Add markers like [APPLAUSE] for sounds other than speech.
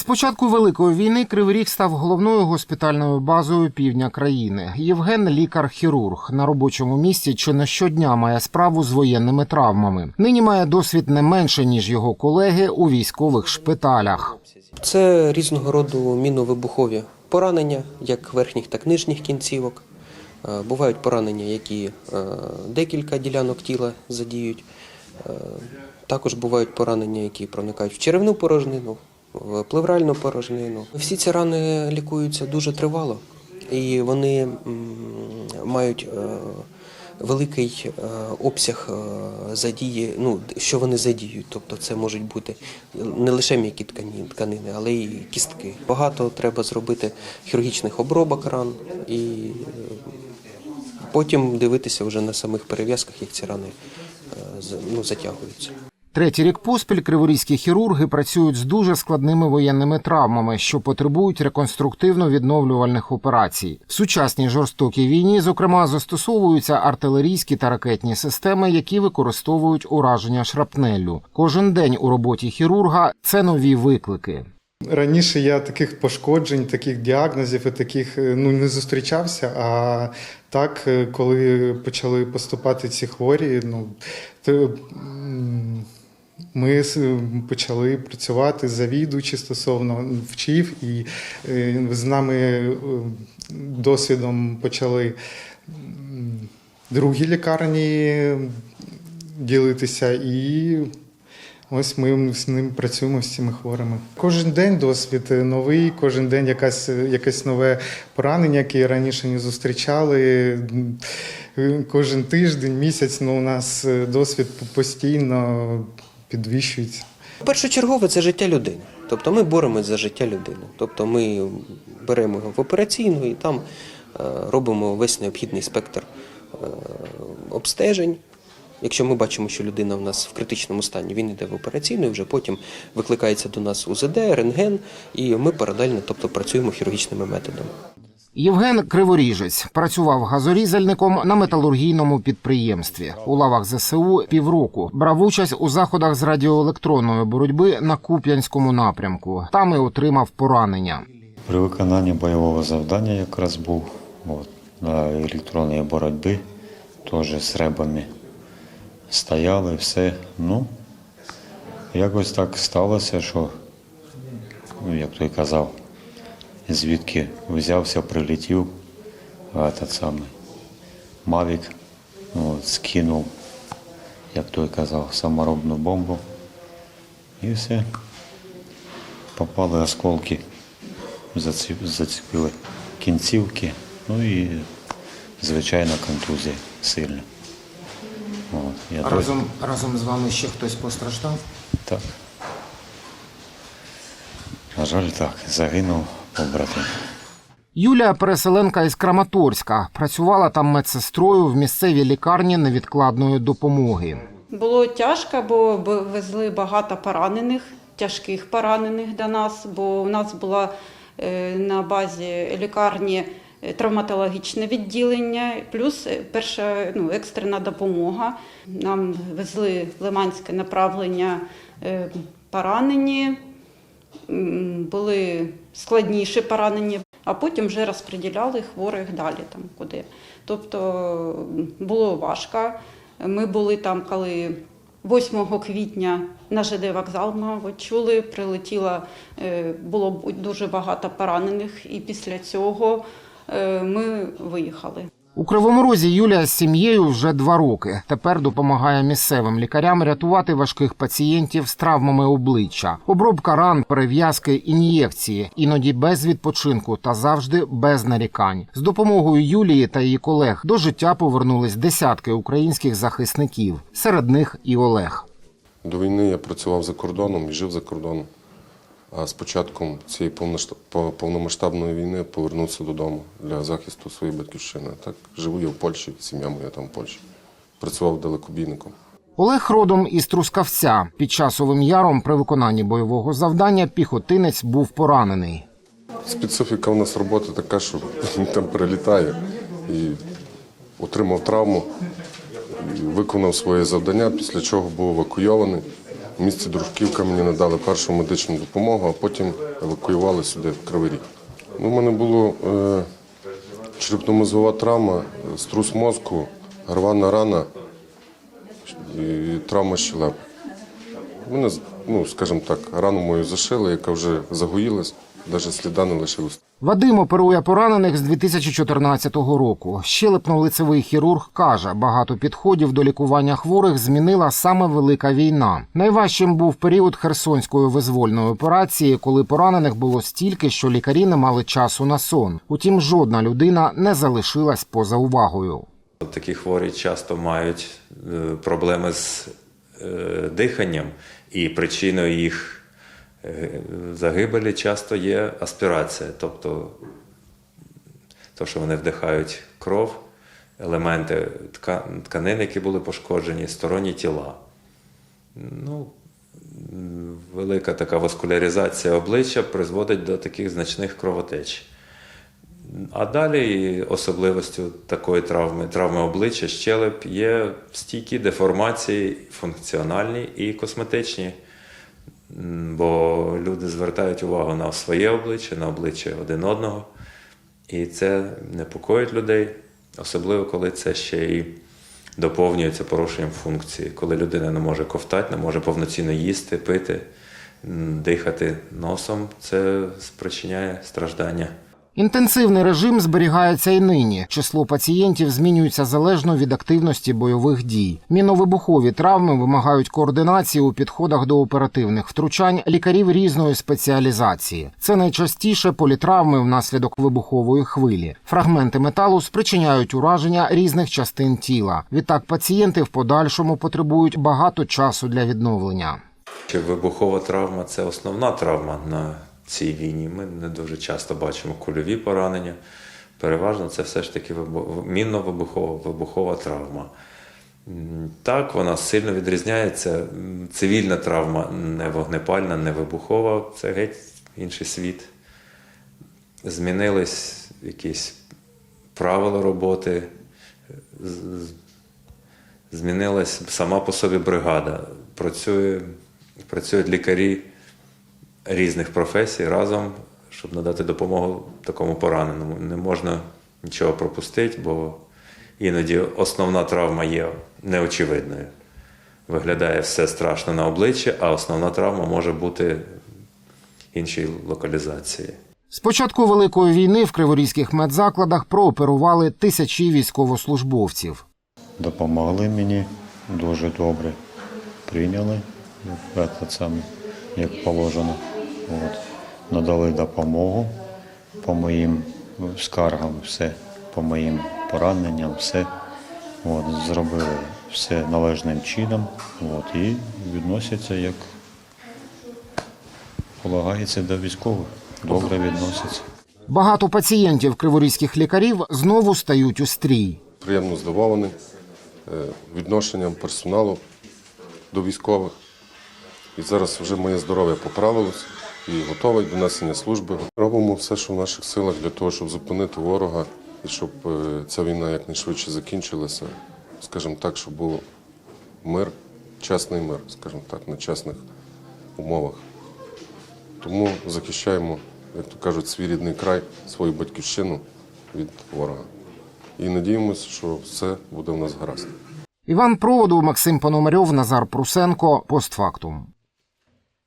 З початку великої війни Кривий Ріг став головною госпітальною базою півдня країни. Євген лікар-хірург на робочому місці чи не щодня має справу з воєнними травмами. Нині має досвід не менше ніж його колеги у військових шпиталях. Це різного роду міновибухові поранення, як верхніх, так і нижніх кінцівок. Е, Бувають поранення, які е, декілька ділянок тіла задіють. Е, Також бувають поранення, які проникають в черевну порожнину, в плевральну порожнину. Всі ці рани лікуються дуже тривало, і вони мають е, великий е, обсяг е, задії, ну що вони задіють. Тобто це можуть бути не лише м'які тканини, але й кістки. Багато треба зробити хірургічних обробок ран і потім дивитися вже на самих перев'язках, як ці рани ну, затягуються. Третій рік поспіль криворізькі хірурги працюють з дуже складними воєнними травмами, що потребують реконструктивно-відновлювальних операцій. В сучасній жорстокій війні, зокрема, застосовуються артилерійські та ракетні системи, які використовують ураження шрапнеллю. Кожен день у роботі хірурга це нові виклики. Раніше я таких пошкоджень, таких діагнозів і таких е, ну не зустрічався. А так, е, коли почали поступати ці хворі, ну то ми почали працювати завідуючи стосовно вчив, і е, з нами е, досвідом почали другі лікарні ділитися і. Ось ми з ним працюємо з цими хворими. Кожен день досвід новий, кожен день якась, якесь нове поранення, яке раніше не зустрічали. Кожен тиждень, місяць ну, у нас досвід постійно підвищується. Першочергове це життя людини. Тобто ми боремось за життя людини. Тобто ми беремо його в операційну і там е, робимо весь необхідний спектр е, обстежень. Якщо ми бачимо, що людина в нас в критичному стані, він йде в операційну, і вже потім викликається до нас УЗД, рентген, і ми паралельно тобто, працюємо хірургічними методами. Євген Криворіжець працював газорізальником на металургійному підприємстві. У лавах ЗСУ півроку брав участь у заходах з радіоелектронної боротьби на Куп'янському напрямку. Там і отримав поранення. При виконанні бойового завдання якраз був от, на електронній боротьбі, теж з ребами стояли, все. Ну, якось так сталося, що, ну, як той казав, звідки взявся, прилетів этот самий Мавік, ну, от, скинув, як той казав, саморобну бомбу. І все. Попали осколки зацепили кінцівки, ну і звичайно контузія сильна. От, я досі- разом з вами ще хтось постраждав. так. На жаль, так, загинув побратим. Юлія переселенка із Краматорська працювала там медсестрою в місцевій лікарні невідкладної допомоги. Було тяжко, бо везли багато поранених, тяжких поранених до нас, бо у нас була е, на базі лікарні е, травматологічне відділення, плюс е, перша ну, екстрена допомога. Нам везли лиманське направлення поранені, були складніші поранені, а потім вже розподіляли хворих далі там куди. Тобто було важко. Ми були там, коли 8 квітня на ЖД вокзал, мабуть, чули, прилетіло, е, було дуже багато поранених, і після цього е, ми виїхали. У Кривому Розі Юлія з сім'єю вже два роки. Тепер допомагає місцевим лікарям рятувати важких пацієнтів з травмами обличчя, обробка ран, перев'язки, ін'єкції, іноді без відпочинку та завжди без нарікань. З допомогою Юлії та її колег до життя повернулись десятки українських захисників. Серед них і Олег. До війни я працював за кордоном і жив за кордоном. А з початком цієї повномасштабної війни повернувся додому для захисту своєї батьківщини. Так живу я в Польщі, сім'я моя там в Польщі. Працював далекобійником. Олег родом із Трускавця. Під часовим яром при виконанні бойового завдання піхотинець був поранений. Специфіка у нас роботи така, що [LAUGHS] він там прилітає і отримав травму, і виконав своє завдання, після чого був евакуйований В Дружківка мені надали першу медичну допомогу, а потім евакуювали сюди в Кривий Ріг. Ну, у мене було е, черепно-мозгова травма, струс мозку, рвана рана і травма щелепи. Мене, ну, скажімо так, рану мою зашили, яка вже загоїлась, навіть сліда не лишилось. Вадим оперує поранених з 2014 року. Щелепно-лицевий хірург каже, багато підходів до лікування хворих змінила саме велика війна. Найважчим був період Херсонської визвольної операції, коли поранених було стільки, що лікарі не мали часу на сон. Утім, жодна людина не залишилась поза увагою. Такі хворі часто мають е, проблеми з е, диханням, і причиною їх загибелі часто є аспірація, тобто то, що вони вдихають кров, елементи тка- тканин, які були пошкоджені, сторонні тіла. Ну, велика така васкуляризація обличчя призводить до таких значних кровотеч. А далі особливостю такої травми, травми обличчя, щелеп, є стійкі деформації, функціональні і косметичні. Бо люди звертають увагу на своє обличчя, на обличчя один одного. І це непокоїть людей, особливо коли це ще й доповнюється порушенням функції, коли людина не може ковтати, не може повноцінно їсти, пити, дихати носом, це спричиняє страждання. Інтенсивний режим зберігається і нині. Число пацієнтів змінюється залежно від активності бойових дій. Міновибухові травми вимагають координації у підходах до оперативних втручань лікарів різної спеціалізації. Це найчастіше політравми внаслідок вибухової хвилі. Фрагменти металу спричиняють ураження різних частин тіла. Відтак пацієнти в подальшому потребують багато часу для відновлення. Вибухова травма це основна травма на цій війні. Ми не дуже часто бачимо кульові поранення. Переважно це все ж таки мінно-вибухова вибухова травма. Так, вона сильно відрізняється. Цивільна травма не вогнепальна, не вибухова, це геть інший світ. Змінились якісь правила роботи, змінилась сама по собі бригада. Працює, працюють лікарі різних професій разом, щоб надати допомогу такому пораненому. Не можна нічого пропустити, бо іноді основна травма є неочевидною. Виглядає все страшно на обличчі, а основна травма може бути іншій локалізації. З початку великої війни в криворізьких медзакладах прооперували тисячі військовослужбовців. Допомогли мені дуже добре. Прийняли як, це саме, як положено. От. Надали допомогу по моїм скаргам, все, по моїм пораненням, все. От. Зробили все належним чином от. і відносяться як полагається до військових. Добре відносяться. Багато пацієнтів криворізьких лікарів знову стають у стрій. Приємно здивований е, відношенням персоналу до військових. І зараз вже моє здоров'я поправилось і готове до несення служби. Робимо все, що в наших силах для того, щоб зупинити ворога і щоб е, ця війна якнайшвидше закінчилася. Скажімо так, щоб був мир, чесний мир, скажімо так, на чесних умовах. Тому захищаємо, як то кажуть, свій рідний край, свою батьківщину від ворога. І надіємося, що все буде в нас гаразд. Іван Проводов, Максим Пономарьов, Назар Прусенко. Постфактум.